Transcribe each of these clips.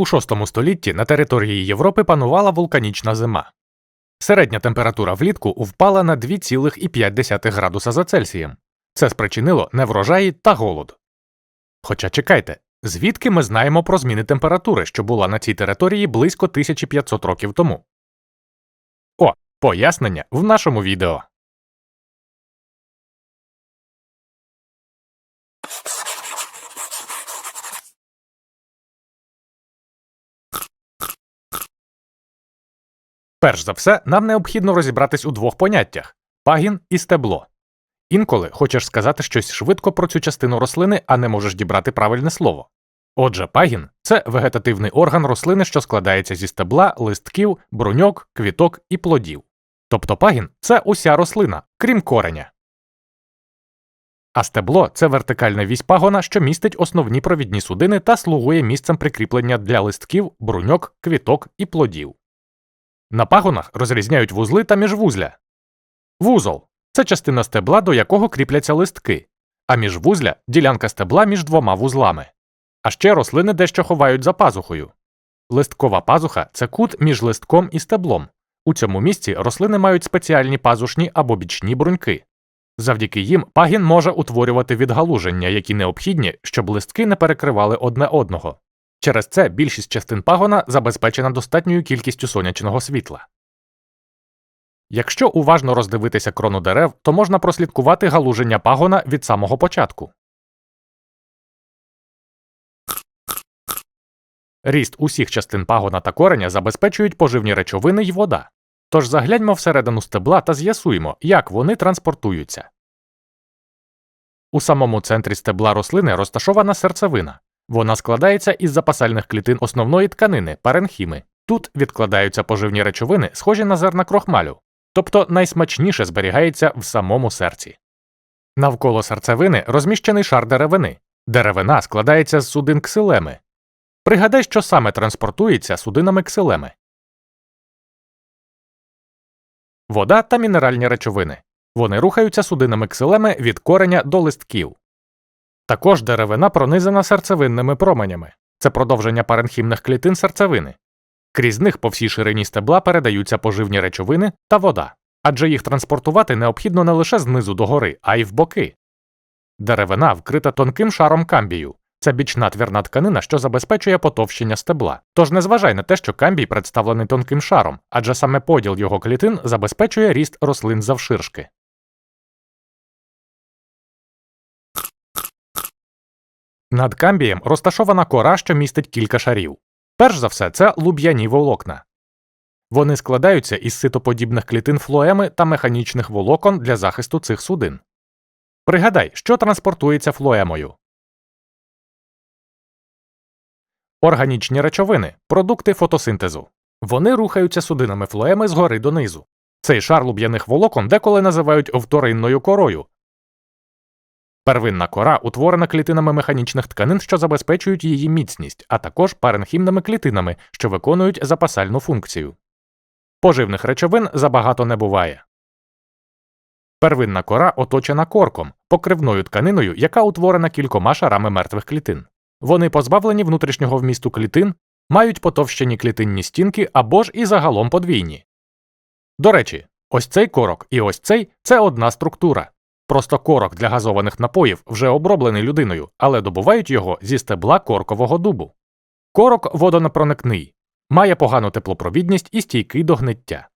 У VI столітті на території Європи панувала вулканічна зима. Середня температура влітку впала на 2,5 градуса за Цельсієм. Це спричинило неврожаї та голод. Хоча чекайте, звідки ми знаємо про зміни температури, що була на цій території близько 1500 років тому? О, пояснення в нашому відео. Перш за все, нам необхідно розібратись у двох поняттях пагін і стебло. Інколи хочеш сказати щось швидко про цю частину рослини, а не можеш дібрати правильне слово. Отже, пагін це вегетативний орган рослини, що складається зі стебла, листків, бруньок, квіток і плодів. Тобто пагін це уся рослина, крім кореня. А стебло це вертикальна вісь пагона, що містить основні провідні судини та слугує місцем прикріплення для листків, бруньок, квіток і плодів. На пагонах розрізняють вузли та міжвузля. Вузол це частина стебла, до якого кріпляться листки, а міжвузля ділянка стебла між двома вузлами. А ще рослини дещо ховають за пазухою. Листкова пазуха це кут між листком і стеблом. У цьому місці рослини мають спеціальні пазушні або бічні бруньки. Завдяки їм пагін може утворювати відгалуження, які необхідні, щоб листки не перекривали одне одного. Через це більшість частин пагона забезпечена достатньою кількістю сонячного світла. Якщо уважно роздивитися крону дерев, то можна прослідкувати галуження пагона від самого початку. Ріст усіх частин пагона та кореня забезпечують поживні речовини й вода. Тож загляньмо всередину стебла та з'ясуємо, як вони транспортуються. У самому центрі стебла рослини розташована серцевина. Вона складається із запасальних клітин основної тканини паренхіми. Тут відкладаються поживні речовини, схожі на зерна крохмалю, тобто найсмачніше зберігається в самому серці. Навколо серцевини розміщений шар деревини. Деревина складається з судин ксилеми. Пригадай, що саме транспортується судинами ксилеми. Вода та мінеральні речовини. Вони рухаються судинами ксилеми від кореня до листків. Також деревина пронизана серцевинними променями це продовження паренхімних клітин серцевини. Крізь них по всій ширині стебла передаються поживні речовини та вода, адже їх транспортувати необхідно не лише знизу до гори, а й в боки. Деревина вкрита тонким шаром камбію. Це бічна твірна тканина, що забезпечує потовщення стебла. Тож не зважай на те, що камбій представлений тонким шаром, адже саме поділ його клітин забезпечує ріст рослин завширшки. Над камбієм розташована кора, що містить кілька шарів. Перш за все, це луб'яні волокна. Вони складаються із ситоподібних клітин флоеми та механічних волокон для захисту цих судин. Пригадай, що транспортується флоемою. Органічні речовини продукти фотосинтезу. Вони рухаються судинами флоеми згори донизу. Цей шар луб'яних волокон деколи називають вторинною корою. Первинна кора утворена клітинами механічних тканин, що забезпечують її міцність, а також паренхімними клітинами, що виконують запасальну функцію. Поживних речовин забагато не буває. Первинна кора оточена корком, покривною тканиною, яка утворена кількома шарами мертвих клітин. Вони позбавлені внутрішнього вмісту клітин, мають потовщені клітинні стінки або ж і загалом подвійні. До речі, ось цей корок і ось цей це одна структура. Просто корок для газованих напоїв вже оброблений людиною, але добувають його зі стебла коркового дубу. Корок водонепроникний, має погану теплопровідність і стійкий до гниття.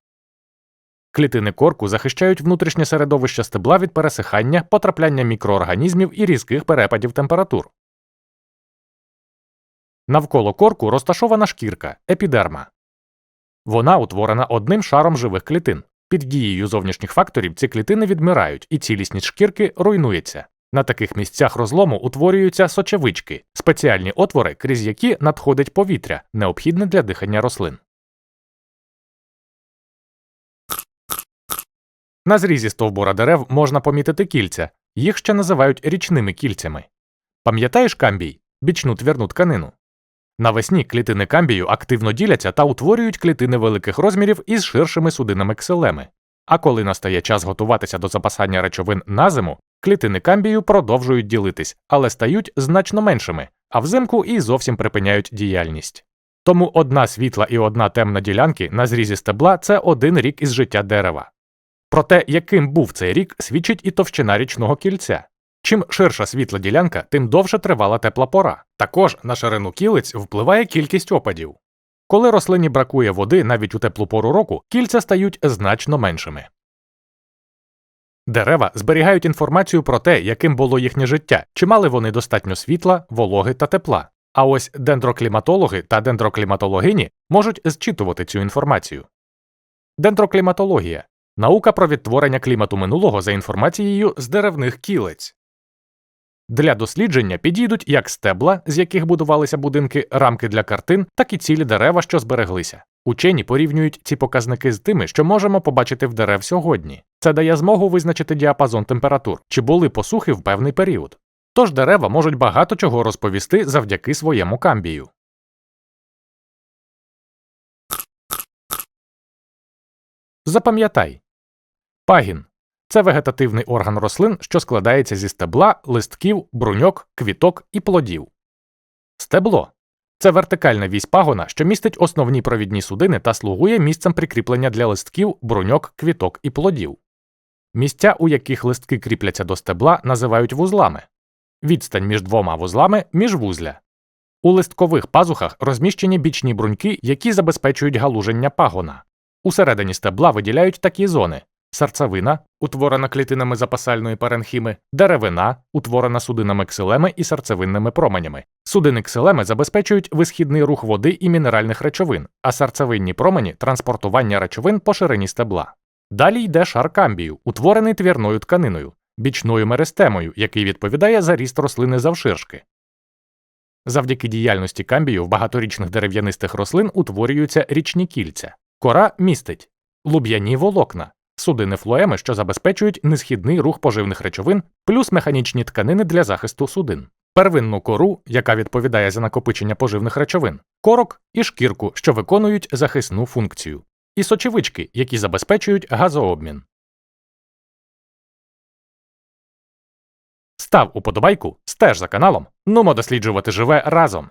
Клітини корку захищають внутрішнє середовище стебла від пересихання, потрапляння мікроорганізмів і різких перепадів температур. Навколо корку розташована шкірка епідерма. Вона утворена одним шаром живих клітин. Під дією зовнішніх факторів ці клітини відмирають, і цілісність шкірки руйнується. На таких місцях розлому утворюються сочевички, спеціальні отвори, крізь які надходить повітря, необхідне для дихання рослин. На зрізі стовбура дерев можна помітити кільця, їх ще називають річними кільцями. Пам'ятаєш камбій бічну твірну тканину? Навесні клітини камбію активно діляться та утворюють клітини великих розмірів із ширшими судинами ксилеми. А коли настає час готуватися до запасання речовин на зиму, клітини камбію продовжують ділитись, але стають значно меншими, а взимку і зовсім припиняють діяльність. Тому одна світла і одна темна ділянки на зрізі стебла це один рік із життя дерева. Про те, яким був цей рік, свідчить і товщина річного кільця. Чим ширша світла ділянка, тим довше тривала тепла пора. Також на ширину кілиць впливає кількість опадів. Коли рослині бракує води навіть у теплу пору року, кільця стають значно меншими. Дерева зберігають інформацію про те, яким було їхнє життя, чи мали вони достатньо світла, вологи та тепла. А ось дендрокліматологи та дендрокліматологині можуть зчитувати цю інформацію. Дендрокліматологія наука про відтворення клімату минулого за інформацією з деревних кілець. Для дослідження підійдуть як стебла, з яких будувалися будинки, рамки для картин, так і цілі дерева, що збереглися. Учені порівнюють ці показники з тими, що можемо побачити в дерев сьогодні. Це дає змогу визначити діапазон температур, чи були посухи в певний період. Тож дерева можуть багато чого розповісти завдяки своєму камбію. Запам'ятай пагін це вегетативний орган рослин, що складається зі стебла, листків, бруньок, квіток і плодів. Стебло це вертикальна вісь пагона, що містить основні провідні судини та слугує місцем прикріплення для листків, бруньок, квіток і плодів. Місця, у яких листки кріпляться до стебла, називають вузлами. Відстань між двома вузлами міжвузля. У листкових пазухах розміщені бічні бруньки, які забезпечують галуження пагона. Усередині стебла виділяють такі зони: серцевина, утворена клітинами запасальної паренхіми, деревина, утворена судинами ксилеми і серцевинними променями. Судини ксилеми забезпечують висхідний рух води і мінеральних речовин, а серцевинні промені транспортування речовин по ширині стебла. Далі йде шар камбію, утворений твірною тканиною, бічною меристемою, який відповідає за ріст рослини завширшки. Завдяки діяльності камбію в багаторічних дерев'янистих рослин утворюються річні кільця. Кора містить луб'яні волокна, судини флоеми, що забезпечують несхідний рух поживних речовин, плюс механічні тканини для захисту судин, первинну кору, яка відповідає за накопичення поживних речовин, корок і шкірку, що виконують захисну функцію, і сочевички, які забезпечують газообмін. Став уподобайку, стеж за каналом, нумо досліджувати живе разом.